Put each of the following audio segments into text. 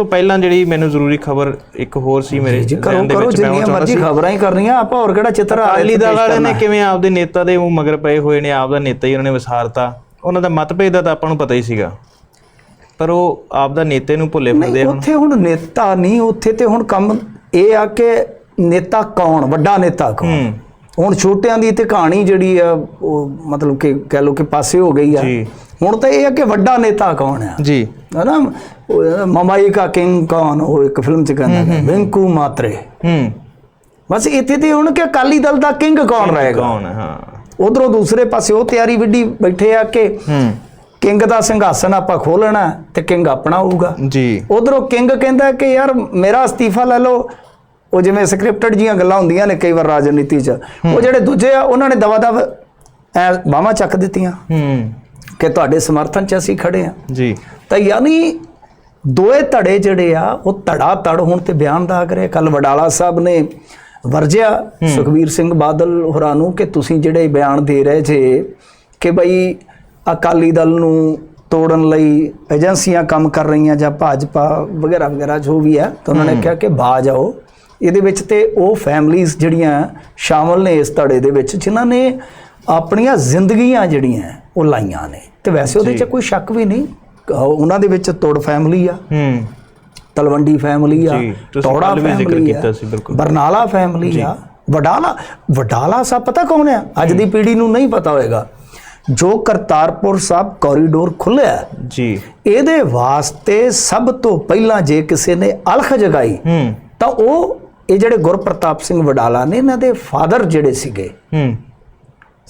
ਤੋਂ ਪਹਿਲਾਂ ਜਿਹੜੀ ਮੈਨੂੰ ਜ਼ਰੂਰੀ ਖਬਰ ਇੱਕ ਹੋਰ ਸੀ ਮੇਰੇ ਜ਼ਹਿਨ ਦੇ ਵਿੱਚ, ਮੈਂ ਉਹ ਚਾਹੁੰਦਾ ਸੀ। ਖਬਰਾਂ ਹੀ ਕਰਨੀਆਂ ਆਪਾਂ ਹੋਰ ਕਿਹੜਾ ਚਿੱਤਰ ਆ ਅਕਾਲੀ ਦਲ ਵਾਲਿਆਂ ਨੇ ਕਿਵੇਂ ਆਪਦੇ ਨੇਤਾ ਦੇ ਉਹ ਮਗਰ ਪਏ ਹੋਏ ਨੇ ਆਪਦਾ ਨੇਤਾ ਹੀ ਉਹਨਾਂ ਨੇ ਵਿਸਾਰਤਾ। ਉਹਨਾਂ ਦਾ ਮਤਭੇਦ ਦਾ ਤਾਂ ਆਪਾਂ ਨੂੰ ਪਤਾ ਹੀ ਸੀਗਾ। ਪਰ ਉਹ ਆਪਦਾ ਨੇਤੇ ਨੂੰ ਭੁੱਲੇ ਫਿਰਦੇ ਹੁਣ। ਉੱਥੇ ਹੁਣ ਨੇਤਾ ਨਹੀਂ ਉੱਥੇ ਤੇ ਹੁਣ ਕੰਮ ਇਹ ਆ ਕਿ ਨੇਤਾ ਕੌਣ ਵੱਡਾ ਨੇਤਾ ਕੌਣ? ਹੁਣ ਛੋਟਿਆਂ ਦੀ ਤੇ ਕਹਾਣੀ ਜਿਹੜੀ ਆ ਉਹ ਮਤਲਬ ਕਿ ਕਹਿ ਲੋ ਕਿ ਪਾਸੇ ਹੋ ਗਈ ਆ। ਜੀ। ਹੁਣ ਤਾਂ ਇਹ ਆ ਕਿ ਵੱਡਾ ਨੇਤਾ ਕੌਣ ਆ ਜੀ। ਹਨਾ? ਮਮਾਈ ਕਾ ਕਿੰਗ ਕੌਣ ਉਹ ਇੱਕ ਫਿਲਮ ਚ ਕਹਿੰਦਾ ਹੈ ਵਿੰਕੂ ਮਾਤਰੇ। ਹੂੰ। ਬਸ ਇੱਥੇ ਤੇ ਹੁਣ ਕਿ ਅਕਾਲੀ ਦਲ ਦਾ ਕਿੰਗ ਕੌਣ ਰਹੇਗਾ? ਕੌਣ ਹੈ ਹਾਂ। ਉਧਰੋਂ ਦੂਸਰੇ ਪਾਸੇ ਉਹ ਤਿਆਰੀ ਵਿੱਢੀ ਬੈਠੇ ਆ ਕਿ ਹੂੰ। ਕਿੰਗ ਦਾ ਸਿੰਘਾਸਨ ਆਪਾਂ ਖੋਲਣਾ ਤੇ ਕਿੰਗ ਆਪਣਾ ਹੋਊਗਾ ਜੀ। ਉਧਰੋਂ ਕਿੰਗ ਕਹਿੰਦਾ ਕਿ ਯਾਰ ਮੇਰਾ ਅਸਤੀਫਾ ਲੈ ਲਓ। ਉਹ ਜਿਵੇਂ ਸਕ੍ਰਿਪਟਡ ਜੀਆਂ ਗੱਲਾਂ ਹੁੰਦੀਆਂ ਨੇ ਕਈ ਵਾਰ ਰਾਜਨੀਤੀ 'ਚ। ਉਹ ਜਿਹੜੇ ਦੂਜੇ ਆ ਉਹਨਾਂ ਨੇ ਦਵਾ ਦਵ ਐ ਬਾਹਾਂ ਚੱਕ ਦਿੱਤੀਆਂ। ਹੂੰ। ਕਿ ਤੁਹਾਡੇ ਸਮਰਥਨ 'ਚ ਅਸੀਂ ਖੜੇ ਆ ਜੀ। ਤਾਂ ਯਾਨੀ ਦੋਏ ਧੜੇ ਜਿਹੜੇ ਆ ਉਹ ਧੜਾ ਧੜ ਹੁਣ ਤੇ ਬਿਆਨ ਦਾ ਕਰੇ ਕੱਲ ਵਡਾਲਾ ਸਾਹਿਬ ਨੇ ਵਰਜਿਆ ਸੁਖਬੀਰ ਸਿੰਘ ਬਾਦਲ ਹੋਰਾਂ ਨੂੰ ਕਿ ਤੁਸੀਂ ਜਿਹੜੇ ਬਿਆਨ ਦੇ ਰਹੇ ਜੇ ਕਿ ਬਈ ਅਕਾਲੀ ਦਲ ਨੂੰ ਤੋੜਨ ਲਈ ਏਜੰਸੀਆਂ ਕੰਮ ਕਰ ਰਹੀਆਂ ਜਾਂ ਭਾਜਪਾ ਵਗੈਰਾ ਵਗੈਰਾ ਜੋ ਵੀ ਹੈ ਤਾਂ ਉਹਨਾਂ ਨੇ ਕਿਹਾ ਕਿ ਬਾਜ ਆਓ ਇਹਦੇ ਵਿੱਚ ਤੇ ਉਹ ਫੈਮਲੀਆਂ ਜਿਹੜੀਆਂ ਸ਼ਾਮਲ ਨੇ ਇਸ ਧੜੇ ਦੇ ਵਿੱਚ ਜਿਨ੍ਹਾਂ ਨੇ ਆਪਣੀਆਂ ਜ਼ਿੰਦਗੀਆਂ ਜਿਹੜੀਆਂ ਉਹ ਲਾਈਆਂ ਨੇ। ਤੇ ਵੈਸੇ ਉਹਦੇ 'ਚ ਕੋਈ ਸ਼ੱਕ ਵੀ ਨਹੀਂ ਉਹਨਾਂ ਦੇ ਵਿੱਚ ਤੋੜ ਫੈਮਿਲੀ ਆ। ਹੂੰ। ਤਲਵੰਡੀ ਫੈਮਿਲੀ ਆ ਟੌੜਾ ਕੱਲ੍ਹ ਵੀ ਜ਼ਿਕਰ ਫੈਮਿਲੀ ਆ ਕੀਤਾ ਸੀ, ਬਿਲਕੁਲ। ਬਰਨਾਲਾ ਫੈਮਿਲੀ ਆ। ਵਡਾਲਾ ਵਡਾਲਾ ਸਾਹਿਬ ਪਤਾ ਕੌਣ ਆ? ਅੱਜ ਦੀ ਪੀੜ੍ਹੀ ਨੂੰ ਨਹੀਂ ਪਤਾ ਹੋਏਗਾ। ਜੋ ਕਰਤਾਰਪੁਰ ਸਾਹਿਬ ਕੋਰੀਡੋਰ ਖੁੱਲਿਆ ਜੀ। ਇਹਦੇ ਵਾਸਤੇ ਸਭ ਤੋਂ ਪਹਿਲਾਂ ਜੇ ਕਿਸੇ ਨੇ ਅਲਖ ਜਗਾਈ ਤਾਂ ਉਹ ਇਹ ਜਿਹੜੇ ਗੁਰਪ੍ਰਤਾਪ ਸਿੰਘ ਵਡਾਲਾ ਨੇ ਇਹਨਾਂ ਦੇ ਫਾਦਰ ਜਿਹੜੇ ਸੀਗੇ ਹੂੰ।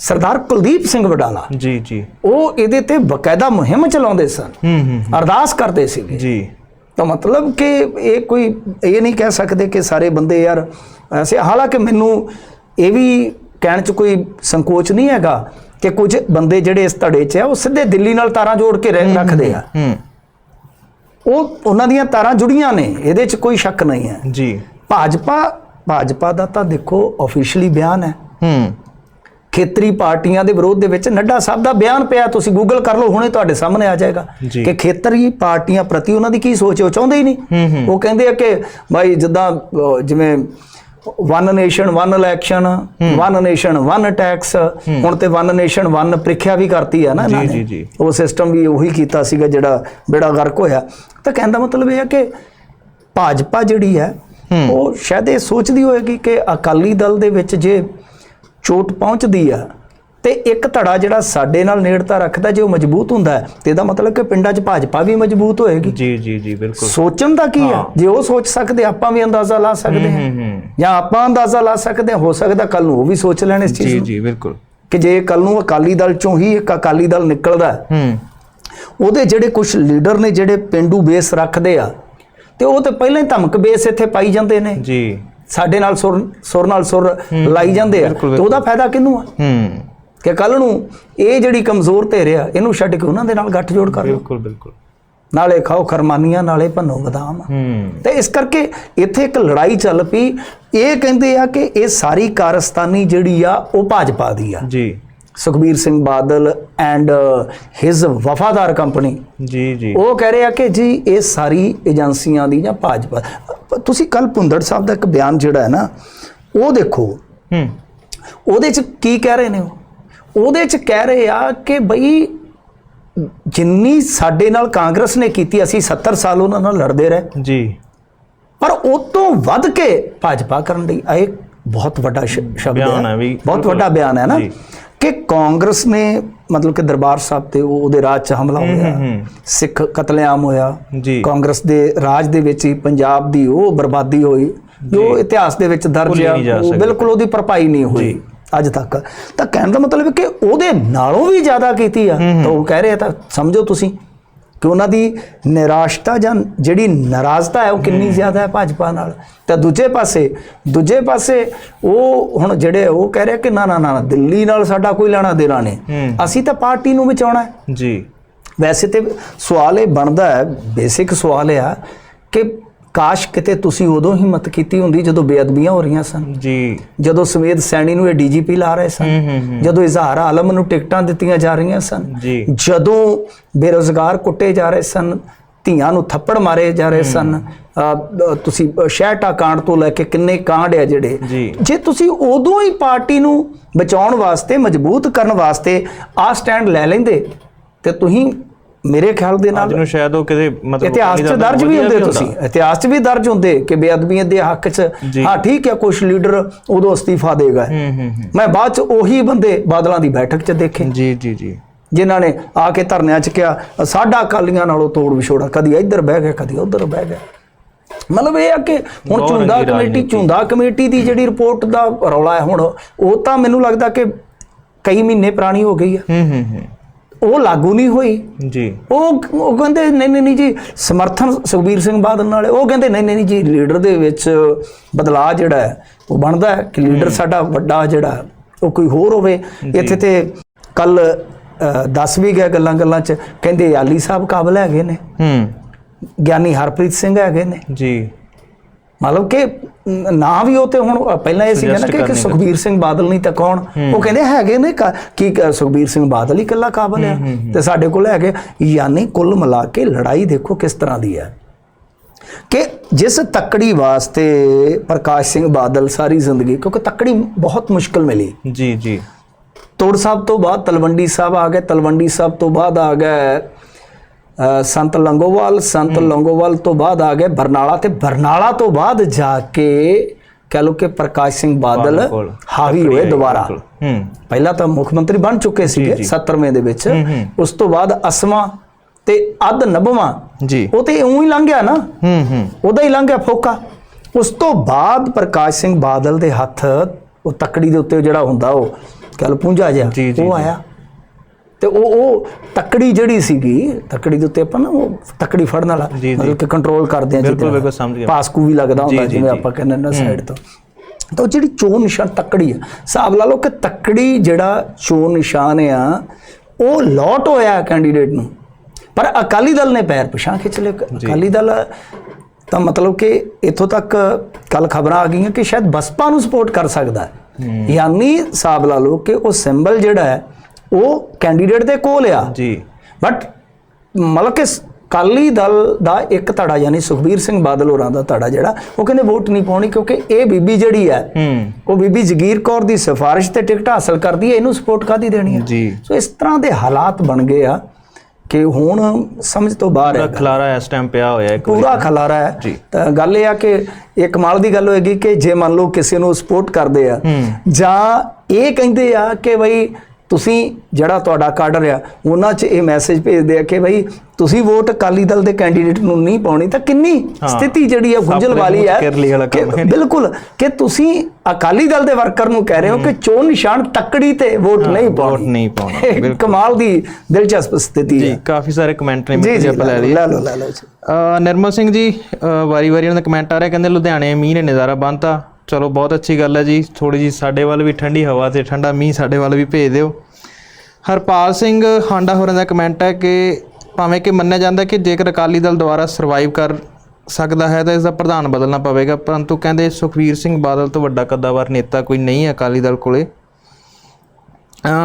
ਸਰਦਾਰ ਕੁਲਦੀਪ ਸਿੰਘ ਵਡਾਲਾ ਜੀ ਜੀ। ਉਹ ਇਹਦੇ ਤੇ ਬਕਾਇਦਾ ਮੁਹਿੰਮ ਚਲਾਉਂਦੇ ਸਨ ਹੂੰ ਹੂੰ ਅਰਦਾਸ ਕਰਦੇ ਸੀਗੇ ਜੀ। ਤਾਂ ਮਤਲਬ ਕਿ ਇਹ ਕੋਈ ਇਹ ਨਹੀਂ ਕਹਿ ਸਕਦੇ ਕਿ ਸਾਰੇ ਬੰਦੇ ਯਾਰ ਐਸੇ ਹਾਲਾਂਕਿ ਮੈਨੂੰ ਇਹ ਵੀ ਕਹਿਣ 'ਚ ਕੋਈ ਸੰਕੋਚ ਨਹੀਂ ਹੈਗਾ ਕਿ ਕੁਝ ਬੰਦੇ ਜਿਹੜੇ ਇਸ ਧੜੇ 'ਚ ਆ ਉਹ ਸਿੱਧੇ ਦਿੱਲੀ ਨਾਲ ਤਾਰਾਂ ਜੋੜ ਕੇ ਰਹਿ- ਰੱਖਦੇ ਆ। ਹੂੰ। ਉਹ ਉਹਨਾਂ ਦੀਆਂ ਤਾਰਾਂ ਜੁੜੀਆਂ ਨੇ ਇਹਦੇ 'ਚ ਕੋਈ ਸ਼ੱਕ ਨਹੀਂ ਹੈ। ਜੀ। ਭਾਜਪਾ ਭਾਜਪਾ ਦਾ ਤਾਂ ਦੇਖੋ ਆਫੀਸ਼ੀਅਲੀ ਬਿਆਨ ਹੈ। ਹੂੰ। ਖੇਤਰੀ ਪਾਰਟੀਆਂ ਦੇ ਵਿਰੋਧ ਦੇ ਵਿੱਚ ਨੱਡਾ ਸਾਹਿਬ ਦਾ ਬਿਆਨ ਪਿਆ। ਤੁਸੀਂ ਗੂਗਲ ਕਰ ਲਓ ਹੁਣੇ ਤੁਹਾਡੇ ਸਾਹਮਣੇ ਆ ਜਾਏਗਾ। ਕਿ ਖੇਤਰੀ ਪਾਰਟੀਆਂ ਪ੍ਰਤੀ ਉਹਨਾਂ ਦੀ ਕੀ ਸੋਚ ਹੈ ਉਹ ਚਾਹੁੰਦੇ ਹੀ ਨਹੀਂ। ਉਹ ਕਹਿੰਦੇ ਆ ਕਿ ਭਾਈ ਜਿੱਦਾਂ ਜਿਵੇਂ one nation one election one nation one tax ਹੁਣ ਤੇ ਵਨ ਨੇਸ਼ਨ ਵਨ ਪ੍ਰੀਖਿਆ ਵੀ ਕਰਤੀ ਹੈ ਨਾ ਜੀ, ਜੀ। ਉਹ ਸਿਸਟਮ ਵੀ ਉਹੀ ਕੀਤਾ ਸੀਗਾ ਜਿਹੜਾ ਬੇੜਾ ਗਰਕ ਹੋਇਆ। ਤਾਂ ਕਹਿਣ ਦਾ ਮਤਲਬ ਇਹ ਹੈ ਕਿ ਭਾਜਪਾ ਜਿਹੜੀ ਹੈ। ਉਹ ਸ਼ਾਇਦ ਇਹ ਸੋਚਦੀ ਹੋਏਗੀ ਕਿ ਅਕਾਲੀ ਦਲ ਦੇ ਵਿੱਚ ਜੇ ਚੋਟ ਪਹੁੰਚਦੀ ਆ। ਤੇ ਇੱਕ ਧੜਾ ਜਿਹੜਾ ਸਾਡੇ ਨਾਲ ਨੇੜਤਾ ਰੱਖਦਾ ਜੇ ਉਹ ਮਜ਼ਬੂਤ ਹੁੰਦਾ ਹੈ ਤੇ ਇਹਦਾ ਮਤਲਬ ਕਿ ਪਿੰਡਾਂ 'ਚ ਭਾਜਪਾ ਵੀ ਮਜ਼ਬੂਤ ਹੋਏਗੀ। ਜੀ ਜੀ ਜੀ ਬਿਲਕੁਲ। ਸੋਚਣ ਦਾ ਕੀ ਹੈ। ਜੇ ਉਹ ਸੋਚ ਸਕਦੇ ਆਪਾਂ ਵੀ ਅੰਦਾਜ਼ਾ ਲਾ ਸਕਦੇ ਹਾਂ ਜਾਂ ਆਪਾਂ ਅੰਦਾਜ਼ਾ ਲਾ ਸਕਦੇ ਹਾਂ ਸਕਦਾ ਕੱਲ ਨੂੰ ਉਹ ਵੀ ਸੋਚ ਲੈਣ ਇਸ ਚੀਜ਼ ਜੀ ਨੂੰ। ਜੀ ਬਿਲਕੁਲ। ਕਿ ਜੇ ਕੱਲ ਨੂੰ ਅਕਾਲੀ ਦਲ ਚੋਂ ਹੀ ਇੱਕ ਅਕਾਲੀ ਦਲ ਨਿਕਲਦਾ ਹੂੰ ਉਹਦੇ ਜਿਹੜੇ ਕੁਝ ਲੀਡਰ ਨੇ ਜਿਹੜੇ ਪਿੰਡੂ ਬੇਸ ਰੱਖਦੇ ਆ ਤੇ ਉਹ ਤੇ ਪਹਿਲਾਂ ਹੀ ਧਮਕ ਬੇਸ ਇੱਥੇ ਪਾਈ ਜਾਂਦੇ ਨੇ। ਜੀ। ਸਾਡੇ ਨਾਲ ਸੁਰ ਸੁਰ ਨਾਲ ਸੁਰ ਲਾਈ ਜਾਂਦੇ ਆ। ਤੇ ਉਹਦਾ ਫਾਇਦਾ ਕਿਹਨੂੰ ਆ? ਹੂੰ। ਕਿ ਕੱਲ ਨੂੰ ਇਹ ਜਿਹੜੀ ਕਮਜ਼ੋਰ ਧਿਰ ਆ ਇਹਨੂੰ ਛੱਡ ਕੇ ਉਹਨਾਂ ਦੇ ਨਾਲ ਗੱਠਜੋੜ ਕਰ ਲਓ। ਬਿਲਕੁਲ ਬਿਲਕੁਲ। ਨਾਲੇ ਖਾਓ ਖਰਮਾਨੀਆਂ ਨਾਲੇ ਭੰਨੋ ਬਦਾਮ। ਹੂੰ। ਤੇ ਇਸ ਕਰਕੇ ਇੱਥੇ ਇੱਕ ਲੜਾਈ ਚੱਲ ਪਈ। ਇਹ ਕਹਿੰਦੇ ਆ ਕਿ ਇਹ ਸਾਰੀ ਕਾਰਸਤਾਨੀ ਜਿਹੜੀ ਆ ਉਹ ਭਾਜਪਾ ਦੀ ਆ। ਜੀ। ਸੁਖਬੀਰ ਸਿੰਘ ਬਾਦਲ ਐਂਡ ਹਿਸ ਵਫਾਦਾਰ ਕੰਪਨੀ ਜੀ ਜੀ। ਉਹ ਕਹਿ ਰਹੇ ਆ ਕਿ ਜੀ ਇਹ ਸਾਰੀ ਏਜੰਸੀਆਂ ਦੀ ਜਾਂ ਭਾਜਪਾ ਤੁਸੀਂ ਕੱਲ ਭੁੰਦੜ ਸਾਹਿਬ ਦਾ ਇੱਕ ਬਿਆਨ ਜਿਹੜਾ ਹੈ ਨਾ ਉਹ ਦੇਖੋ। ਹੂੰ। ਉਹਦੇ ਚ ਕੀ ਕਹਿ ਰਹੇ ਨੇ ਉਹ? ਉਹਦੇ ਚ ਕਹਿ ਰਹੇ ਆ ਕਿ ਬਈ ਜਿੰਨੀ ਸਾਡੇ ਨਾਲ ਕਾਂਗਰਸ ਨੇ ਕੀਤੀ ਅਸੀਂ 70 ਸਾਲ ਉਹਨਾਂ ਨਾਲ ਲੜਦੇ ਰਹੇ। ਜੀ। ਪਰ ਉਹ ਤੋਂ ਵੱਧ ਕੇ ਭਾਜਪਾ ਕਰਨ ਲਈ ਇਹ ਬਹੁਤ ਵੱਡਾ ਸ਼ਬਦ ਬਿਆਨ ਹੈ। ਵੀ, ਬਹੁਤ। ਵੱਡਾ ਬਿਆਨ ਹੈ ਨਾ। ਜੀ। ਕਿ ਕਾਂਗਰਸ ਨੇ ਮਤਲਬ ਕਿ ਦਰਬਾਰ ਸਾਹਿਬ ਤੇ ਉਹ- ਉਹਦੇ ਰਾਜ 'ਚ ਹਮਲਾ ਹੋਇਆ ਹੂੰ। ਸਿੱਖ ਕਤਲੇਆਮ ਹੋਇਆ ਕਾਂਗਰਸ ਦੇ ਰਾਜ ਦੇ ਵਿੱਚ ਹੀ ਪੰਜਾਬ ਦੀ ਉਹ ਬਰਬਾਦੀ ਹੋਈ ਜੋ ਇਤਿਹਾਸ ਦੇ ਵਿੱਚ ਦਰਜ ਜਾ ਉਹ। ਬਿਲਕੁਲ ਉਹਦੀ ਭਰਪਾਈ ਨਹੀਂ ਹੋਈ ਅੱਜ ਤੱਕ। ਤਾਂ ਕਹਿਣ ਦਾ ਮਤਲਬ ਹੈ ਕਿ ਉਹਦੇ ਨਾਲੋਂ ਵੀ ਜ਼ਿਆਦਾ ਕੀਤੀ ਆ ਤਾਂ ਉਹ ਕਹਿ ਰਹੇ ਤਾਂ ਸਮਝੋ ਤੁਸੀਂ। ਕਿ ਉਹਨਾਂ ਦੀ ਨਿਰਾਸ਼ਤਾ ਜਾਂ ਜਿਹੜੀ ਨਾਰਾਜ਼ਤਾ ਹੈ ਉਹ ਕਿੰਨੀ ਜ਼ਿਆਦਾ ਹੈ ਭਾਜਪਾ ਨਾਲ? ਤਾਂ ਦੂਜੇ ਪਾਸੇ ਦੂਜੇ ਪਾਸੇ ਉਹ ਹੁਣ ਜਿਹੜੇ ਉਹ ਕਹਿ ਰਹੇ ਕਿ ਨਾ ਨਾ ਨਾ ਦਿੱਲੀ ਨਾਲ ਸਾਡਾ ਕੋਈ ਲੈਣਾ ਦੇਣਾ ਨਹੀਂ। ਅਸੀਂ ਤਾਂ ਪਾਰਟੀ ਨੂੰ ਬਚਾਉਣਾ ਹੈ। ਜੀ। ਵੈਸੇ ਤੇ ਸਵਾਲ ਇਹ ਬਣਦਾ ਹੈ ਬੇਸਿਕ ਸਵਾਲ ਇਹ ਆ ਕਿ ਕਾਸ਼ ਕਿਤੇ ਤੁਸੀਂ ਉਦੋਂ ਹਿੰਮਤ ਕੀਤੀ ਹੁੰਦੀ ਜਦੋਂ ਬੇਅਦਬੀਆਂ ਹੋ ਰਹੀਆਂ ਸਨ। ਜੀ। ਜਦੋਂ ਸਮੇਦ ਸੈਣੀ ਨੂੰ ਇਹ ਡੀਜੀਪੀ ਲਾ ਰਹੇ ਸਨ। ਜਦੋਂ ਇਜ਼ਹਾਰ ਆਲਮ ਨੂੰ ਟਿਕਟਾਂ ਦਿੱਤੀਆਂ ਜਾ ਰਹੀਆਂ ਸਨ। ਜਦੋਂ ਬੇਰੋਜ਼ਗਾਰ ਕੁੱਟੇ ਜਾ ਰਹੇ ਸਨ ਧੀਆਂ ਨੂੰ ਥੱਪੜ ਮਾਰੇ ਜਾ ਰਹੇ ਸਨ ਤੁਸੀਂ ਸ਼ਹਿਟਾ ਕਾਂਡ ਤੋਂ ਲੈ ਕੇ ਕਿੰਨੇ ਕਾਂਡ ਆ ਜਿਹੜੇ। ਜੇ। ਤੁਸੀਂ ਉਦੋਂ ਹੀ ਪਾਰਟੀ ਨੂੰ ਬਚਾਉਣ ਵਾਸਤੇ ਮਜ਼ਬੂਤ ਕਰਨ ਵਾਸਤੇ ਆ ਸਟੈਂਡ ਲੈ ਲੈਂਦੇ ਤੇ ਤੁਸੀਂ ਮੇਰੇ ਖਿਆਲ ਦੇ ਨਾਲ ਅੱਜ ਨੂੰ ਸ਼ਾਇਦ ਉਹ ਕਿਤੇ ਮਤਲਬ ਇਤਿਹਾਸ 'ਚ ਦਰਜ ਵੀ ਹੁੰਦੇ ਤੁਸੀਂ। ਇਤਿਹਾਸ 'ਚ ਵੀ ਦਰਜ ਹੁੰਦੇ ਕਿ ਬੇਅਦਬੀਆਂ ਦੇ ਹੱਕ 'ਚ। ਹਾਂ ਠੀਕ ਹੈ ਕੁਝ ਲੀਡਰ ਉਦੋਂ ਅਸਤੀਫਾ ਦੇਗਾ ਹੂੰ ਹੂੰ ਹੂੰ। ਮੈਂ ਬਾਅਦ 'ਚ ਉਹੀ ਬੰਦੇ ਬਾਦਲਾਂ ਦੀ ਬੈਠਕ 'ਚ ਦੇਖੇ। ਜੀ ਜੀ ਜੀ। ਜਿਨ੍ਹਾਂ ਨੇ ਆ ਕੇ ਧਰਨਿਆਂ 'ਚ ਕਿਹਾ ਸਾਡਾ ਅਕਾਲੀਆਂ ਨਾਲੋਂ ਤੋੜ ਵਿਛੋੜਾ ਕਦੀ ਇੱਧਰ ਬਹਿ ਗਿਆ ਕਦੀ ਉੱਧਰ ਬਹਿ ਗਿਆ। ਮਤਲਬ ਇਹ ਆ ਕਿ ਹੁਣ ਰੰਗੀ ਕਮੇਟੀ। ਝੁੰਦਾ ਕਮੇਟੀ ਦੀ ਜਿਹੜੀ ਰਿਪੋਰਟ ਦਾ ਰੌਲਾ ਹੈ ਹੁਣ ਉਹ ਤਾਂ ਮੈਨੂੰ ਲੱਗਦਾ ਕਿ ਕਈ ਮਹੀਨੇ ਪੁਰਾਣੀ ਹੋ ਗਈ ਹੈ। ਹੂੰ ਹੂੰ ਹੂੰ। ਉਹ ਲਾਗੂ ਨਹੀਂ ਹੋਈ। ਜੀ। ਉਹ ਉਹ ਕਹਿੰਦੇ ਨਹੀਂ ਨਹੀਂ ਜੀ ਸਮਰਥਨ ਸੁਖਬੀਰ ਸਿੰਘ ਬਾਦਲ ਨਾਲ। ਉਹ ਕਹਿੰਦੇ ਨਹੀਂ ਨਹੀਂ ਜੀ ਲੀਡਰ ਦੇ ਵਿੱਚ ਬਦਲਾਅ ਜਿਹੜਾ ਹੈ ਉਹ ਬਣਦਾ ਹੈ ਕਿ ਲੀਡਰ ਸਾਡਾ ਵੱਡਾ ਜਿਹੜਾ ਉਹ ਕੋਈ ਹੋਰ ਹੋਵੇ। ਇੱਥੇ ਤੇ ਕੱਲ ਦੱਸ ਵੀ ਗਏ ਗੱਲਾਂ ਗੱਲਾਂ 'ਚ ਕਹਿੰਦੇ ਆਲੀ ਸਾਹਿਬ ਕਾਬਲ ਹੈਗੇ ਨੇ। ਹੂੰ। ਗਿਆਨੀ ਹਰਪ੍ਰੀਤ ਸਿੰਘ ਹੈਗੇ ਨੇ। ਜੀ। ਮਤਲਬ ਕਿ ਨ- ਵੀ ਉਹ ਤੇ ਹੁਣ ਪਹਿਲਾਂ ਇਹ ਸੀਗਾ ਨਾ ਕਿ- ਸੁਖਬੀਰ ਸਿੰਘ ਬਾਦਲ ਨਹੀਂ ਤਾਂ ਕੌਣ? ਉਹ ਕਹਿੰਦੇ ਹੈਗੇ ਨੇ ਕਾ- ਸੁਖਬੀਰ ਸਿੰਘ ਬਾਦਲ ਹੀ ਇਕੱਲਾ ਕਾਬਲ ਆ। ਤੇ ਸਾਡੇ ਕੋਲ ਹੈਗੇ ਯਾਨੀ ਕੁੱਲ ਮਿਲਾ ਕੇ ਲੜਾਈ ਦੇਖੋ ਕਿਸ ਤਰ੍ਹਾਂ ਦੀ ਹੈ। ਕਿ ਜਿਸ ਤੱਕੜੀ ਵਾਸਤੇ ਪ੍ਰਕਾਸ਼ ਸਿੰਘ ਬਾਦਲ ਸਾਰੀ ਜ਼ਿੰਦਗੀ ਕਿਉਂਕਿ ਤੱਕੜੀ ਬਹੁਤ ਮੁਸ਼ਕਲ ਮਿਲੀ। ਜੀ ਜੀ। ਤੋੜ ਸਾਹਿਬ ਤੋਂ ਬਾਅਦ ਤਲਵੰਡੀ ਸਾਹਿਬ ਆ ਗਏ ਤਲਵੰਡੀ ਸਾਹਿਬ ਤੋਂ ਬਾਅਦ ਆ ਗਏ ਸੰਤ ਲੰਗੋਵਾਲ ਸੰਤ ਲੰਗੋਵਾਲ ਤੋਂ ਬਾਅਦ ਆ ਗਏ ਬਰਨਾਲਾ ਤੇ ਬਰਨਾਲਾ ਤੋਂ ਬਾਅਦ ਜਾ ਕੇ ਕਹ ਲੋ ਕਿ ਪ੍ਰਕਾਸ਼ ਸਿੰਘ ਬਾਦਲ ਹਾਵੀ ਹੋਏ ਦੁਬਾਰਾ। ਪਹਿਲਾਂ ਤਾਂ ਮੁੱਖ ਮੰਤਰੀ ਬਣ ਚੁੱਕੇ ਸੀਗੇ 70ਵੇਂ ਦੇ ਵਿੱਚ। ਉਸ ਤੋਂ ਬਾਅਦ ਅਸਵਾਂ ਤੇ ਅੱਧ ਨਬਵਾਂ। ਜੀ। ਉਹ ਤੇ ਉਂ ਹੀ ਲੰਘ ਗਿਆ ਨਾ। ਹੂੰ ਹੂੰ। ਉਹਦਾ ਹੀ ਲੰਘ ਗਿਆ ਫੋਕਾ। ਉਸ ਤੋਂ ਬਾਅਦ ਪ੍ਰਕਾਸ਼ ਸਿੰਘ ਬਾਦਲ ਦੇ ਹੱਥ ਉਹ ਤੱਕੜੀ ਦੇ ਉੱਤੇ ਜਿਹੜਾ ਹੁੰਦਾ ਉਹ ਕੱਲ ਪੁੰਜਾ ਜਿਹਾ ਉਹ। ਆਇਆ। ਤੇ ਉਹ ਉਹ ਤੱਕੜੀ ਜਿਹੜੀ ਸੀਗੀ ਤੱਕੜੀ ਦੇ ਉੱਤੇ ਆਪਾਂ ਨਾ ਉਹ ਤੱਕੜੀ ਫੜਨ ਵਾਲਾ। ਮਤਲਬ ਕਿ ਕੰਟਰੋਲ ਕਰਦੇ ਆ ਬਿਲਕੁਲ, ਬਿਲਕੁਲ, ਸਮਝ ਗਿਆ। ਪਾਸਕੂ ਵੀ ਲੱਗਦਾ ਹੁੰਦਾ ਜਿਵੇਂ। ਆਪਾਂ ਕਹਿੰਦੇ ਨਾ ਸਾਈਡ ਤੋਂ। ਤਾਂ ਉਹ ਜਿਹੜੀ ਚੋਣ ਨਿਸ਼ਾਨ ਤੱਕੜੀ ਆ ਹਿਸਾਬ ਲਾ ਲਓ ਕਿ ਤੱਕੜੀ ਜਿਹੜਾ ਚੋਣ ਨਿਸ਼ਾਨ ਆ ਉਹ ਲੋਟ ਹੋਇਆ ਕੈਂਡੀਡੇਟ ਨੂੰ। ਪਰ ਅਕਾਲੀ ਦਲ ਨੇ ਪੈਰ ਪਿਛਾਂ ਖਿੱਚ ਲਏ ਅਕਾਲੀ ਦਲ ਤਾਂ ਮਤਲਬ ਕਿ ਇੱਥੋਂ ਤੱਕ ਕੱਲ ਖਬਰਾਂ ਆ ਗਈਆਂ ਕਿ ਸ਼ਾਇਦ ਬਸਪਾ ਨੂੰ ਸਪੋਰਟ ਕਰ ਸਕਦਾ। ਹੈ। ਯਾਨੀ ਹਿਸਾਬ ਲਾ ਲਓ ਕਿ ਉਹ ਸਿੰਬਲ ਜਿਹੜਾ ਹੈ ਉਹ ਕੈਂਡੀਡੇਟ ਦੇ ਕੋਲ ਆ। ਜੀ। ਬਟ ਮਤਲਬ ਕਿ ਕਾਲੀ ਦਲ ਦਾ ਇੱਕ ਧੜਾ ਯਾਨੀ ਸੁਖਬੀਰ ਸਿੰਘ ਬਾਦਲ ਹੋਰਾਂ ਦਾ ਧੜਾ ਜਿਹੜਾ ਉਹ ਕਹਿੰਦੇ ਵੋਟ ਨਹੀਂ ਪਾਉਣੀ ਕਿਉਂਕਿ ਇਹ ਬੀਬੀ ਜਿਹੜੀ ਹੈ ਹੂੰ। ਉਹ ਬੀਬੀ ਜਗੀਰ ਕੌਰ ਦੀ ਸਿਫਾਰਿਸ਼ ਤੇ ਟਿਕਟ ਹਾਸਲ ਕਰਦੀ ਹੈ ਇਹਨੂੰ ਸਪੋਰਟ ਕਾਦੀ ਦੇਣੀ ਹੈ? ਜੀ। ਸੋ ਇਸ ਤਰ੍ਹਾਂ ਦੇ ਹਾਲਾਤ ਬਣ ਗਏ ਆ ਕਿ ਹੁਣ ਸਮਝ ਤੋਂ ਬਾਹਰ ਹੈ ਖਲਾਰਾ ਇਸ ਟਾਈਮ ਪਿਆ ਹੋਇਆ ਇੱਕ ਪੂਰਾ ਖਲਾਰਾ ਹੈ। ਤਾਂ ਗੱਲ ਇਹ ਆ ਕਿ ਇਹ ਕਮਾਲ ਦੀ ਗੱਲ ਹੋਏਗੀ ਕਿ ਜੇ ਮੰਨ ਲਓ ਕਿਸੇ ਨੂੰ ਸਪੋਰਟ ਕਰਦੇ ਆ ਜਾਂ ਇਹ ਕਹਿੰਦੇ ਆ ਕਿ ਬਈ ਤੁਸੀਂ ਜਿਹੜਾ ਤੁਹਾਡਾ ਕਾਡਰ ਆ ਉਹਨਾਂ 'ਚ ਇਹ ਮੈਸੇਜ ਭੇਜਦੇ ਆ ਕਿ ਬਈ ਤੁਸੀਂ ਵੋਟ ਅਕਾਲੀ ਦਲ ਦੇ ਕੈਂਡੀਡੇਟ ਨੂੰ ਨਹੀਂ ਪਾਉਣੀ ਤਾਂ ਕਿੰਨੀ ਸਥਿਤੀ ਜਿਹੜੀ ਆ ਗੁੰਝਲ ਵਾਲੀ ਹੈ। ਬਿਲਕੁਲ ਕਿ ਤੁਸੀਂ ਅਕਾਲੀ ਦਲ ਦੇ ਵਰਕਰ ਨੂੰ ਕਹਿ ਰਹੇ ਹੋ ਕਿ ਚੋਣ ਨਿਸ਼ਾਨ ਤੱਕੜੀ ਤੇ ਵੋਟ ਨਹੀਂ ਵੋਟ ਪਾਉਣੀ। ਨਹੀਂ ਪਾਉਣਾ ਕਮਾਲ ਦੀ ਦਿਲਚਸਪ ਸਥਿਤੀ ਜੀ ਹੈ। ਕਾਫੀ ਸਾਰੇ ਕਮੈਂਟ ਨੇ ਜੀ ਮੈਂ ਜੀ ਆਪਾਂ ਲੈ ਲੈ ਲਈਏ। ਲਓ ਲੈ ਲਓ ਜੀ। ਨਿਰਮਲ ਸਿੰਘ ਜੀ ਵਾਰੀ ਵਾਰੀ ਉਹਨਾਂ ਦਾ ਕਮੈਂਟ ਆ ਰਿਹਾ ਕਹਿੰਦੇ ਲੁਧਿਆਣੇ ਮੀਂਹ ਨੇ ਨਜ਼ਾਰਾ ਬੰਨਤਾ। ਚਲੋ ਬਹੁਤ ਅੱਛੀ ਗੱਲ ਹੈ ਜੀ। ਥੋੜੀ ਜੀ ਸਾਡੇ ਵੱਲ ਵੀ ਠੰਡੀ ਹਵਾ ਤੇ ਠੰਡਾ ਮੀਂਹ ਸਾਡੇ ਵੱਲ ਵੀ ਭੇਜ ਦਿਓ। ਹਰਪਾਲ ਸਿੰਘ ਹਾਂਡਾ ਹੋਰਾਂ ਦਾ ਕਮੈਂਟ ਹੈ ਕਿ ਭਾਵੇਂ ਕਿ ਮੰਨਿਆ ਜਾਂਦਾ ਕਿ ਜੇਕਰ ਅਕਾਲੀ ਦਲ ਦੁਆਰਾ ਸਰਵਾਈਵ ਕਰ ਸਕਦਾ ਹੈ ਤਾਂ ਇਸ ਦਾ ਪ੍ਰਧਾਨ ਬਦਲਣਾ ਪਵੇਗਾ ਪਰੰਤੂ ਕਹਿੰਦੇ ਸੁਖਵੀਰ ਸਿੰਘ ਬਾਦਲ ਤੋਂ ਵੱਡਾ ਕੱਦਾਵਰ ਨੇਤਾ ਕੋਈ ਨਹੀਂ ਹੈ ਅਕਾਲੀ ਦਲ ਕੋਲੇ।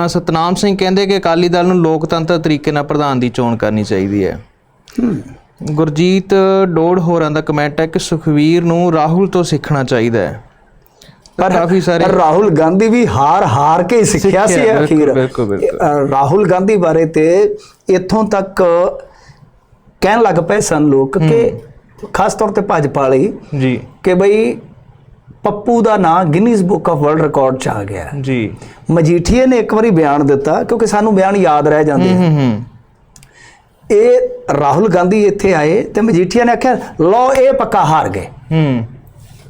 ਸਤਨਾਮ ਸਿੰਘ ਕਹਿੰਦੇ ਕਿ ਅਕਾਲੀ ਦਲ ਨੂੰ ਲੋਕਤੰਤਰ ਤਰੀਕੇ ਨਾਲ ਪ੍ਰਧਾਨ ਦੀ ਚੋਣ ਕਰਨੀ ਚਾਹੀਦੀ ਹੈ। ਗੁਰਜੀਤ ਡੋੜ ਹੋਰਾਂ ਦਾ ਕਮੈਂਟ ਹੈ ਕਿ ਸੁਖਵੀਰ ਨੂੰ ਰਾਹੁਲ ਤੋਂ ਸਿੱਖਣਾ ਚਾਹੀਦਾ ਹੈ। ਪਰ ਕਾਫੀ ਸਾਰੇ ਰਾਹੁਲ ਗਾਂਧੀ ਵੀ ਹਾਰ ਹਾਰ ਕੇ ਹੀ ਸਿੱਖਿਆ ਸੀ ਅਖੀਰ। ਰਾਹੁਲ ਗਾਂਧੀ ਬਾਰੇ ਤੇ ਇੱਥੋਂ ਤੱਕ ਕਹਿਣ ਲੱਗ ਪਏ ਸਨ ਲੋਕ ਕਿ ਖਾਸ ਤੌਰ ਤੇ ਭਾਜਪਾ ਵਾਲੀ ਜੀ। ਕਿ ਬਈ ਪੱਪੂ ਦਾ ਨਾਂ Guinness book of world record ਚ ਆ ਗਿਆ। ਜੀ। ਮਜੀਠੀਏ ਨੇ ਇੱਕ ਵਾਰੀ ਬਿਆਨ ਦਿੱਤਾ ਕਿਉਂਕਿ ਸਾਨੂੰ ਬਿਆਨ ਯਾਦ ਰਹਿ ਜਾਂਦੇ ਆ। ਹੂੰ ਹੂੰ। ਇਹ ਰਾਹੁਲ ਗਾਂਧੀ ਇੱਥੇ ਆਏ ਤੇ ਮਜੀਠੀਆ ਨੇ ਆਖਿਆ ਲੋ ਇਹ ਪੱਕਾ ਹਾਰ ਗਏ। ਹੂੰ।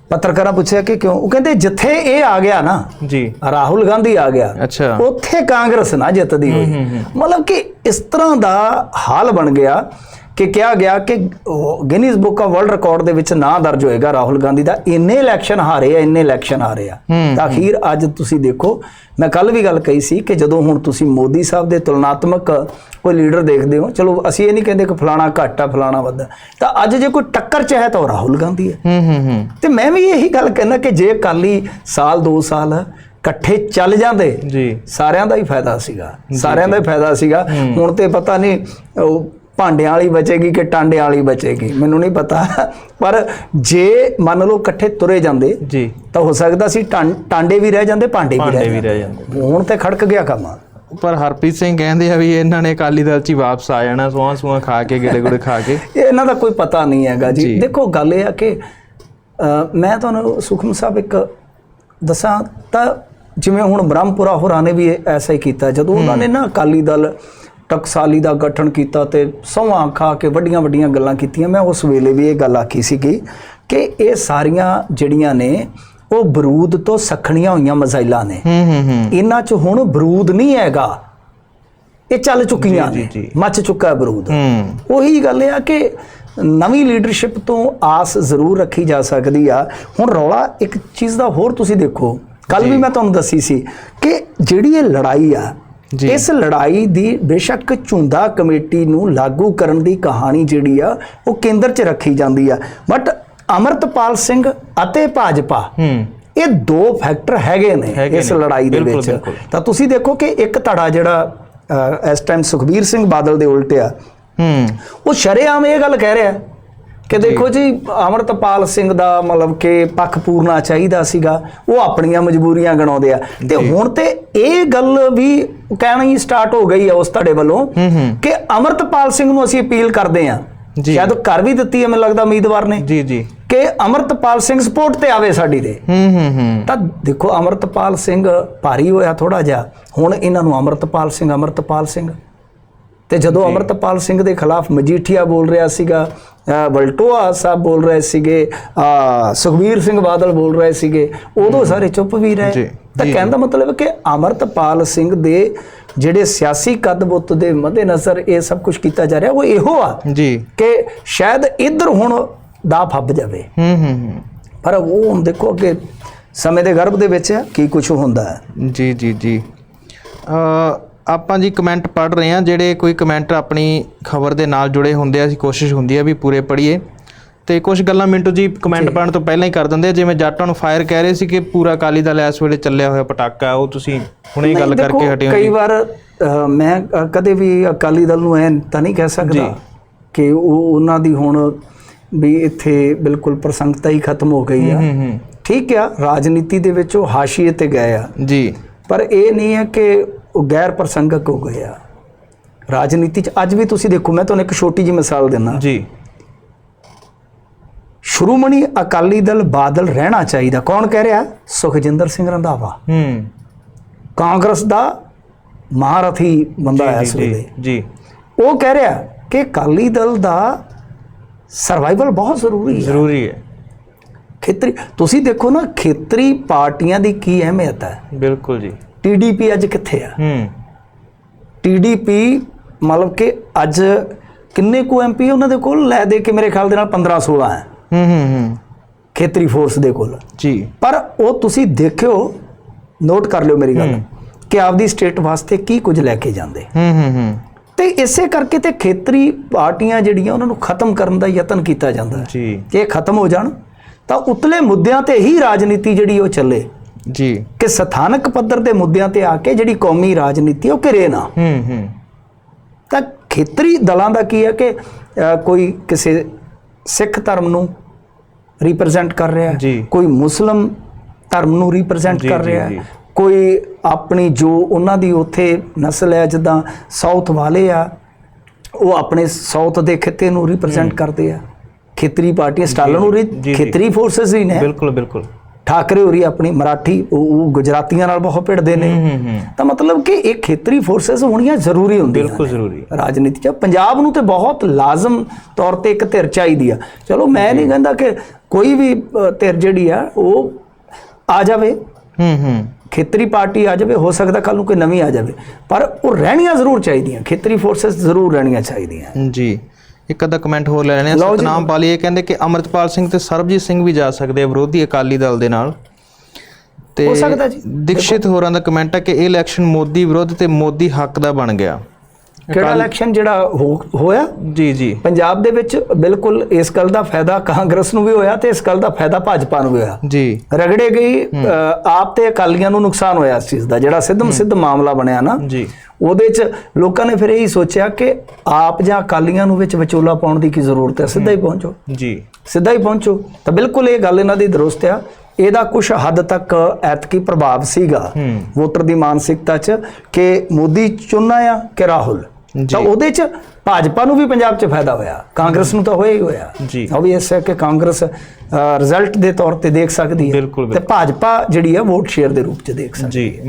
ਪੱਤਰਕਾਰਾਂ ਪੁੱਛਿਆ ਕਿ ਕਿਉਂ? ਉਹ ਕਹਿੰਦੇ ਜਿੱਥੇ ਇਹ ਆ ਗਿਆ ਨਾ ਜੀ। ਰਾਹੁਲ ਗਾਂਧੀ ਆ ਗਿਆ ਅੱਛਾ। ਉੱਥੇ ਕਾਂਗਰਸ ਨਾ ਜਿੱਤਦੀ ਹੋਈ। ਮਤਲਬ ਕਿ ਇਸ ਤਰ੍ਹਾਂ ਦਾ ਹਾਲ ਬਣ ਗਿਆ ਕਿ ਕਿਹਾ ਗਿਆ ਕਿ Guinness book of world record ਦੇ ਵਿੱਚ ਨਾਂ ਦਰਜ ਹੋਏਗਾ ਰਾਹੁਲ ਗਾਂਧੀ ਦਾ। ਇੰਨੇ ਇਲੈਕਸ਼ਨ ਹਾਰੇ ਆ ਇੰਨੇ ਇਲੈਕਸ਼ਨ ਹਾਰੇ ਆ। ਤਾਂ ਅਖੀਰ ਅੱਜ ਤੁਸੀਂ ਦੇਖੋ ਮੈਂ ਕੱਲ ਵੀ ਗੱਲ ਕਹੀ ਸੀ ਕਿ ਜਦੋਂ ਹੁਣ ਤੁਸੀਂ ਮੋਦੀ ਸਾਹਿਬ ਦੇ ਤੁਲਨਾਤਮਕ ਕੋਈ ਲੀਡਰ ਦੇਖਦੇ ਹੋ ਚਲੋ ਅਸੀਂ ਇਹ ਨਹੀਂ ਕਹਿੰਦੇ ਕਿ ਫਲਾਣਾ ਘੱਟ ਆ ਫਲਾਣਾ ਵੱਧ। ਤਾਂ ਅੱਜ ਜੇ ਕੋਈ ਟੱਕਰ ਚ ਹੈ ਤਾਂ ਉਹ ਰਾਹੁਲ ਗਾਂਧੀ ਹੈ। ਹੂੰ ਹੂੰ ਹੂੰ। ਤੇ ਮੈਂ ਵੀ ਇਹੀ ਗੱਲ ਕਹਿੰਦਾ ਕਿ ਜੇ ਅਕਾਲੀ ਸਾਲ 2 ਸਾਲ ਇਕੱਠੇ ਚੱਲ ਜਾਂਦੇ ਜੀ। ਸਾਰਿਆਂ ਦਾ ਹੀ ਫਾਇਦਾ ਸੀਗਾ। ਸਾਰਿਆਂ ਦਾ ਹੀ ਫਾਇਦਾ ਸੀਗਾ। ਹੁਣ ਤੇ ਪਤਾ ਨਹੀਂ ਭਾਂਡਿਆਂ ਵਾਲੀ ਬਚੇਗੀ ਕਿ ਟਾਂਡਿਆਂ ਵਾਲੀ ਬਚੇਗੀ? ਮੈਨੂੰ ਨਹੀਂ ਪਤਾ। ਪਰ ਜੇ ਮੰਨ ਲਓ ਇਕੱਠੇ ਤੁਰੇ ਜਾਂਦੇ ਜੀ। ਤਾਂ ਹੋ ਸਕਦਾ ਸੀ ਟਾਂ- ਟਾਂਡੇ ਵੀ ਰਹਿ ਜਾਂਦੇ ਭਾਂਡੇ ਵੀ ਰਹਿ ਜਾਂਦੇ। ਹੁਣ ਤੇ ਖੜਕ ਗਿਆ ਕੰਮ। ਪਰ ਹਰਪ੍ਰੀਤ ਸਿੰਘ ਕਹਿੰਦੇ ਆ ਵੀ ਇਹਨਾਂ ਨੇ ਅਕਾਲੀ ਦਲ 'ਚ ਹੀ ਵਾਪਸ ਆ ਜਾਣਾ ਸੋਹਾਂ ਸੂਹਾਂ ਖਾ ਕੇ ਗੇੜੇ ਗੁੜੇ ਖਾ ਕੇ। ਇਹ ਇਹਨਾਂ ਦਾ ਕੋਈ ਪਤਾ ਨਹੀਂ ਹੈਗਾ ਜੀ। ਦੇਖੋ ਗੱਲ ਇਹ ਆ ਕਿ ਮੈਂ ਤੁਹਾਨੂੰ ਸੁਖਮ ਸਾਹਿਬ ਇੱਕ ਦੱਸਾਂ ਤਾਂ ਜਿਵੇਂ ਹੁਣ ਬ੍ਰਹਮਪੁਰਾ ਹੋਰਾਂ ਨੇ ਵੀ ਐਸਾ ਹੀ ਕੀਤਾ ਜਦੋਂ ਉਹਨਾਂ ਨੇ ਨਾ ਅਕਾਲੀ ਦਲ ਟਕਸਾਲੀ ਦਾ ਗਠਨ ਕੀਤਾ ਤੇ ਸੌਹਾਂ ਖਾ ਕੇ ਵੱਡੀਆਂ ਵੱਡੀਆਂ ਗੱਲਾਂ ਕੀਤੀਆਂ। ਮੈਂ ਉਸ ਵੇਲੇ ਵੀ ਇਹ ਗੱਲ ਆਖੀ ਸੀਗੀ ਕਿ ਇਹ ਸਾਰੀਆਂ ਜਿਹੜੀਆਂ ਨੇ ਉਹ ਬਰੂਦ ਤੋਂ ਸਖਣੀਆਂ ਹੋਈਆਂ ਮਜ਼ਾਈਲਾਂ ਨੇ। ਇਹਨਾਂ 'ਚ ਹੁਣ ਬਰੂਦ ਨਹੀਂ ਹੈਗਾ। ਇਹ ਚੱਲ ਚੁੱਕੀਆਂ ਨੇ। ਮੱਚ ਚੁੱਕਾ ਹੈ ਬਰੂਦ। ਉਹੀ ਗੱਲ ਆ ਕਿ ਨਵੀਂ ਲੀਡਰਸ਼ਿਪ ਤੋਂ ਆਸ ਜ਼ਰੂਰ ਰੱਖੀ ਜਾ ਸਕਦੀ ਆ। ਹੁਣ ਰੌਲਾ ਇੱਕ ਚੀਜ਼ ਦਾ ਹੋਰ ਤੁਸੀਂ ਦੇਖੋ। ਕੱਲ ਵੀ ਮੈਂ ਤੁਹਾਨੂੰ ਦੱਸੀ ਸੀ ਕਿ ਜਿਹੜੀ ਇਹ ਲੜਾਈ ਆ। ਇਸ ਲੜਾਈ ਦੀ ਬੇਸ਼ੱਕ ਝੁੰਦਾ ਕਮੇਟੀ ਨੂੰ ਲਾਗੂ ਕਰਨ ਦੀ ਕਹਾਣੀ ਜਿਹੜੀ ਆ ਉਹ ਕੇਂਦਰ 'ਚ ਰੱਖੀ ਜਾਂਦੀ ਆ। ਬਟ ਅਮਰਤਪਾਲ ਸਿੰਘ ਅਤੇ ਭਾਜਪਾ ਹੂੰ। ਇਹ ਦੋ ਫੈਕਟਰ ਹੈਗੇ ਨੇ ਇਸ। ਲੜਾਈ ਦੇ ਵਿੱਚ। ਤਾਂ ਤੁਸੀਂ ਦੇਖੋ ਕਿ ਇੱਕ ਧੜਾ ਜਿਹੜਾ ਇਸ ਟਾਈਮ ਸੁਖਬੀਰ ਸਿੰਘ ਬਾਦਲ ਦੇ ਉਲਟ ਆ ਹੂੰ। ਉਹ ਸ਼ਰੇਆਮ ਇਹ ਗੱਲ ਕਹਿ ਰਿਹਾ। ਕਿ ਦੇਖੋ ਜੀ ਅਮਰਤਪਾਲ ਸਿੰਘ ਦਾ ਮਤਲਬ ਕਿ ਪੱਖ ਪੂਰਨਾ ਚਾਹੀਦਾ ਸੀਗਾ ਉਹ ਆਪਣੀਆਂ ਮਜਬੂਰੀਆਂ ਗਣਾਉਂਦੇ ਆ। ਤੇ ਹੁਣ ਤੇ ਇਹ ਗੱਲ ਵੀ ਕਹਿਣਾ ਸਟਾਰਟ ਹੋ ਗਈ ਆ ਉਸ ਤੁਹਾਡੇ ਵੱਲੋਂ ਕਿ ਅਮਰਤਪਾਲ ਸਿੰਘ ਨੂੰ ਅਸੀਂ ਅਪੀਲ ਕਰਦੇ ਆ। ਜੀ। ਸ਼ਾਇਦ ਕਰ ਵੀ ਦਿੱਤੀ ਹੈ ਮੈਨੂੰ ਲੱਗਦਾ ਉਮੀਦਵਾਰ ਨੇ। ਜੀ ਜੀ। ਕਿ ਅਮਰਤਪਾਲ ਸਿੰਘ ਸਪੋਰਟ ਤੇ ਆਵੇ ਸਾਡੀ ਦੇ ਹੂੰ ਹੂੰ ਹੂੰ। ਤਾਂ ਦੇਖੋ ਅਮਰਤਪਾਲ ਸਿੰਘ ਭਾਰੀ ਹੋਇਆ ਥੋੜਾ ਜਿਹਾ। ਹੁਣ ਇਹਨਾਂ ਨੂੰ ਅਮਰਤਪਾਲ ਸਿੰਘ ਅਮਰਤਪਾਲ ਸਿੰਘ। ਤੇ ਜਦੋਂ ਅਮਰਤਪਾਲ ਸਿੰਘ ਦੇ ਖਿਲਾਫ ਮਜੀਠੀਆ ਬੋਲ ਰਿਹਾ ਸੀਗਾ ਵਲਟੋਆ ਸਾਹਿਬ ਬੋਲ ਰਹੇ ਸੀਗੇ ਅਹ ਸੁਖਬੀਰ ਸਿੰਘ ਬਾਦਲ ਬੋਲ ਰਹੇ ਸੀਗੇ ਉਦੋਂ ਸਾਰੇ ਚੁੱਪ ਵੀ ਰਹੇ। ਤਾਂ ਕਹਿਣ ਦਾ ਮਤਲਬ ਕਿ ਅਮਰਤਪਾਲ ਸਿੰਘ ਦੇ ਜਿਹੜੇ ਸਿਆਸੀ ਕਦਬੁੱਤ ਦੇ ਮੱਦੇਨਜ਼ਰ ਇਹ ਸਭ ਕੁਝ ਕੀਤਾ ਜਾ ਰਿਹਾ ਉਹ ਇਹੋ ਆ ਜੀ। ਕਿ ਸ਼ਾਇਦ ਇੱਧਰ ਹੁਣ ਦਾ ਫੱਬ ਜਾਵੇ। ਹੂੰ ਹੂੰ ਹੂੰ। ਪਰ ਉਹ ਹੁਣ ਦੇਖੋ ਕਿ ਸਮੇਂ ਦੇ ਗਰਭ ਦੇ ਵਿੱਚ ਕੀ ਕੁਝ ਹੁੰਦਾ ਹੈ। ਜੀ ਜੀ ਜੀ। ਅ ਆਪਾਂ ਜੀ ਕਮੈਂਟ ਪੜ ਰਹੇ ਹਾਂ ਜਿਹੜੇ ਕੋਈ ਕਮੈਂਟ ਆਪਣੀ ਖਬਰ ਦੇ ਨਾਲ ਜੁੜੇ ਹੁੰਦੇ ਆ ਅਸੀਂ ਕੋਸ਼ਿਸ਼ ਹੁੰਦੀ ਆ ਵੀ ਪੂਰੇ ਪੜੀਏ ਤੇ ਕੁਝ ਗੱਲਾਂ ਮਿੰਟੂ ਜੀ ਕਮੈਂਟ ਪੜਨ ਤੋਂ ਪਹਿਲਾਂ ਹੀ ਕਰ ਦਿੰਦੇ ਆ ਜਿਵੇਂ ਜੱਟਾਂ ਨੂੰ ਫਾਇਰ ਕਹਿ ਰਹੇ ਸੀ ਕਿ ਪੂਰਾ ਅਕਾਲੀ ਦਲ ਇਸ ਵੇਲੇ ਚੱਲਿਆ ਹੋਇਆ ਪਟਾਕਾ ਉਹ ਤੁਸੀਂ ਹੁਣੇ ਹੀ ਗੱਲ ਕਰਕੇ ਹਟੇ ਹੋ। ਕਈ ਵਾਰ ਮੈਂ ਕਦੇ ਵੀ ਅਕਾਲੀ ਦਲ ਨੂੰ ਐ ਤਾਂ ਨਹੀਂ ਕਹਿ ਸਕਦਾ। ਕਿ ਉਹ ਉਹਨਾਂ ਦੀ ਹੁਣ ਵੀ ਇੱਥੇ ਬਿਲਕੁਲ ਪ੍ਰਸੰਗਤਾ ਹੀ ਖਤਮ ਹੋ ਗਈ ਆ। ਠੀਕ ਆ ਰਾਜਨੀਤੀ ਦੇ ਵਿੱਚ ਉਹ ਹਾਸ਼ੀਏ ਤੇ ਗਏ ਆ। ਜੀ। ਪਰ ਇਹ ਨਹੀਂ ਹੈ ਕਿ ਉਹ ਗੈਰ ਪ੍ਰਸੰਗਕ ਹੋ ਗਏ ਆ। ਰਾਜਨੀਤੀ 'ਚ ਅੱਜ ਵੀ ਤੁਸੀਂ ਦੇਖੋ ਮੈਂ ਤੁਹਾਨੂੰ ਇੱਕ ਛੋਟੀ ਜਿਹੀ ਮਿਸਾਲ ਦਿੰਦਾ। ਜੀ। ਸ਼੍ਰੋਮਣੀ ਅਕਾਲੀ ਦਲ ਬਾਦਲ ਰਹਿਣਾ ਚਾਹੀਦਾ। ਕੌਣ ਕਹਿ ਰਿਹਾ? ਸੁਖਜਿੰਦਰ ਸਿੰਘ ਰੰਧਾਵਾ। ਹੂੰ। ਕਾਂਗਰਸ ਦਾ ਮਹਾਰਥੀ ਬੰਦਾ ਹੈ ਇਸ ਜੀ ਵੇਲੇ। ਜੀ। ਜੀ ਉਹ ਕਹਿ ਰਿਹਾ ਕਿ ਅਕਾਲੀ ਦਲ ਦਾ ਸਰਵਾਈਵਲ ਬਹੁਤ ਜ਼ਰੂਰੀ ਹੈ। ਜ਼ਰੂਰੀ ਹੈ। ਖੇਤਰੀ ਤੁਸੀਂ ਦੇਖੋ ਨਾ ਖੇਤਰੀ ਪਾਰਟੀਆਂ ਦੀ ਕੀ ਅਹਿਮੀਅਤ ਹੈ। ਬਿਲਕੁਲ ਜੀ। ਟੀਡੀਪੀ ਅੱਜ ਕਿੱਥੇ ਆ? ਹੂੰ। ਟੀਡੀਪੀ ਮਤਲਬ ਕਿ ਅੱਜ ਕਿੰਨੇ ਕੁ ਐਮਪੀ ਉਹਨਾਂ ਦੇ ਕੋਲ? ਲੈ ਦੇ ਕੇ ਮੇਰੇ ਖਿਆਲ ਦੇ ਨਾਲ 15 16 ਹੈ। ਹੂੰ ਹੂੰ ਹੂੰ। ਖੇਤਰੀ ਫੋਰਸ ਦੇ ਕੋਲ। ਜੀ। ਪਰ ਉਹ ਤੁਸੀਂ ਦੇਖਿਓ ਨੋਟ ਕਰ ਲਿਓ ਮੇਰੀ ਗੱਲ। ਕਿ ਆਪਦੀ ਸਟੇਟ ਵਾਸਤੇ ਕੀ ਕੁਝ ਲੈ ਕੇ ਜਾਂਦੇ। ਹੂੰ ਹੂੰ ਹੂੰ। ਤੇ ਇਸੇ ਕਰਕੇ ਤੇ ਖੇਤਰੀ ਪਾਰਟੀਆਂ ਜਿਹੜੀਆਂ ਉਹਨਾਂ ਨੂੰ ਖਤਮ ਕਰਨ ਦਾ ਯਤਨ ਕੀਤਾ ਜਾਂਦਾ ਹੈ। ਜੀ। ਕਿ ਇਹ ਖਤਮ ਹੋ ਜਾਣ ਤਾਂ ਉਤਲੇ ਮੁੱਦਿਆਂ ਤੇ ਹੀ ਰਾਜਨੀਤੀ ਜਿਹੜੀ ਉਹ ਚੱਲੇ। ਜੀ। ਕਿ ਸਥਾਨਕ ਪੱਧਰ ਦੇ ਮੁੱਦਿਆਂ ਤੇ ਆ ਕੇ ਜਿਹੜੀ ਕੌਮੀ ਰਾਜਨੀਤੀ ਉਹ ਘਿਰੇ ਨਾ। ਹੂੰ ਹੂੰ। ਤਾਂ ਖੇਤਰੀ ਦਲਾਂ ਦਾ ਕੀ ਹੈ ਕਿ ਕੋਈ ਕਿਸੇ ਸਿੱਖ ਧਰਮ ਨੂੰ ਰਿਪਰੈਜ਼ੈਂਟ ਕਰ ਰਿਹਾ ਹੈ। ਕੋਈ ਮੁਸਲਮ ਧਰਮ ਨੂੰ ਰਿਪਰੈਜ਼ੈਂਟ ਕਰ ਰਿਹਾ। ਹੈ, ਕੋਈ ਆਪਣੀ ਜੋ ਉਹਨਾਂ ਦੀ ਉੱਥੇ ਨਸਲ ਹੈ ਜਿੱਦਾਂ ਸਾਊਥ ਵਾਲੇ ਆ ਉਹ ਆਪਣੇ ਸਾਊਥ ਦੇ ਖਿੱਤੇ ਨੂੰ ਰਿਪਰੈਜ਼ੈਂਟ ਕਰਦੇ ਆ। ਖੇਤਰੀ ਪਾਰਟੀਆਂ ਸਟਾਲਨ ਨੂੰ। ਖੇਤਰੀ ਫੋਰਸਸ ਹੀ ਨੇ। ਬਿਲਕੁਲ ਬਿਲਕੁਲ। ਠਾਕਰੇ ਹੋਰੀ ਆਪਣੀ ਮਰਾਠੀ ਉਹ ਗੁਜਰਾਤੀਆਂ ਨਾਲ ਬਹੁਤ ਭਿੜਦੇ ਨੇ। ਤਾਂ ਮਤਲਬ ਕਿ ਇਹ ਖੇਤਰੀ ਫੋਰਸਸ ਹੋਣੀਆਂ ਜ਼ਰੂਰੀ ਹੁੰਦੀਆਂ ਬਿਲਕੁਲ ਜ਼ਰੂਰੀ। ਰਾਜਨੀਤੀ ਚ। ਪੰਜਾਬ ਨੂੰ ਤੇ ਬਹੁਤ ਲਾਜ਼ਮ ਤੌਰ ਤੇ ਇੱਕ ਧਿਰ ਚਾਹੀਦੀ ਆ। ਚਲੋ ਮੈਂ ਨਹੀਂ ਕਹਿੰਦਾ ਕਿ ਕੋਈ ਵੀ ਧਿਰ ਜਿਹੜੀ ਆ ਉਹ ਆ ਜਾਵੇ। ਹੂੰ ਹੂੰ। ਖੇਤਰੀ ਪਾਰਟੀ ਆ ਜਾਵੇ ਹੋ ਸਕਦਾ ਕੱਲ ਨੂੰ ਕੋਈ ਨਵੀਂ ਆ ਜਾਵੇ। ਪਰ ਉਹ ਰਹਿਣੀਆਂ ਜ਼ਰੂਰ ਚਾਹੀਦੀਆਂ। ਖੇਤਰੀ ਫੋਰਸਸ ਜ਼ਰੂਰ ਰਹਿਣੀਆਂ ਚਾਹੀਦੀਆਂ। ਜੀ। ਇੱਕ ਅੱਧਾ ਕਮੈਂਟ ਹੋਰ ਲੈ ਲੈਣੇ ਆ। ਸਤਨਾਮ ਪਾਲੀ ਇਹ ਕਹਿੰਦੇ ਕਿ ਅਮਰਤਪਾਲ ਸਿੰਘ ਤੇ ਸਰਬਜੀਤ ਸਿੰਘ ਵੀ ਜਾ ਸਕਦੇ ਆ ਵਿਰੋਧੀ ਅਕਾਲੀ ਦਲ ਦੇ ਨਾਲ ਤੇ ਹੋ ਸਕਦਾ ਜੀ। ਦੀਕਸ਼ਿਤ ਹੋਰਾਂ ਦਾ ਕਮੈਂਟ ਹੈ ਕਿ ਇਹ ਇਲੈਕਸ਼ਨ ਮੋਦੀ ਵਿਰੁੱਧ ਤੇ ਮੋਦੀ ਹੱਕ ਦਾ ਬਣ ਗਿਆ ਕਿਹੜਾ ਇਲੈਕਸ਼ਨ ਜਿਹੜਾ ਹੋਇਆ? ਜੀ ਜੀ। ਪੰਜਾਬ ਦੇ ਵਿੱਚ ਬਿਲਕੁਲ ਇਸ ਗੱਲ ਦਾ ਫਾਇਦਾ ਕਾਂਗਰਸ ਨੂੰ ਵੀ ਹੋਇਆ ਤੇ ਇਸ ਗੱਲ ਦਾ ਫਾਇਦਾ ਭਾਜਪਾ ਨੂੰ ਵੀ ਹੋਇਆ। ਜੀ। ਰਗੜੇ ਗਈ ਆਪ ਤੇ ਅਕਾਲੀਆਂ ਨੂੰ ਨੁਕਸਾਨ ਹੋਇਆ ਇਸ ਚੀਜ਼ ਦਾ ਜਿਹੜਾ ਸਿੱਧਮ ਸਿੱਧ ਮਾਮਲਾ ਬਣਿਆ ਨਾ। ਜੀ। ਉਹਦੇ 'ਚ ਲੋਕਾਂ ਨੇ ਫਿਰ ਇਹੀ ਸੋਚਿਆ ਕਿ ਆਪ ਜਾਂ ਅਕਾਲੀਆਂ ਨੂੰ ਵਿੱਚ ਵਿਚੋਲਾ ਪਾਉਣ ਦੀ ਕੀ ਜ਼ਰੂਰਤ ਹੈ? ਸਿੱਧਾ ਹੀ ਪਹੁੰਚੋ। ਜੀ। ਸਿੱਧਾ ਹੀ ਪਹੁੰਚੋ। ਤਾਂ ਬਿਲਕੁਲ ਇਹ ਗੱਲ ਇਹਨਾਂ ਦੀ ਦਰੁਸਤ ਆ। ਇਹਦਾ ਕੁਝ ਹੱਦ ਤੱਕ ਐਤਕੀ ਪ੍ਰਭਾਵ ਸੀਗਾ ਵੋਟਰ ਦੀ ਮਾਨਸਿਕਤਾ 'ਚ ਕਿ ਮੋਦੀ ਚੁਣਨਾ ਆ ਕਿ ਰਾਹੁਲ? ਤਾਂ ਉਹਦੇ 'ਚ ਭਾਜਪਾ ਨੂੰ ਵੀ ਪੰਜਾਬ 'ਚ ਫਾਇਦਾ ਹੋਇਆ ਕਾਂਗਰਸ ਨੂੰ ਤਾਂ ਹੋਇਆ ਹੀ ਹੋਇਆ। ਜੀ। ਆਬਵੀਅਸ ਹੈ ਕਿ ਕਾਂਗਰਸ ਰਿਜ਼ਲਟ ਦੇ ਤੌਰ ਤੇ ਦੇਖ ਸਕਦੀ ਹੈ ਤੇ ਭਾਜਪਾ ਜਿਹੜੀ ਹੈ ਵੋਟ ਸ਼ੇਅਰ ਦੇ ਰੂਪ 'ਚ ਦੇਖ ਸਕਦੀ ਹੈ। ਜੀ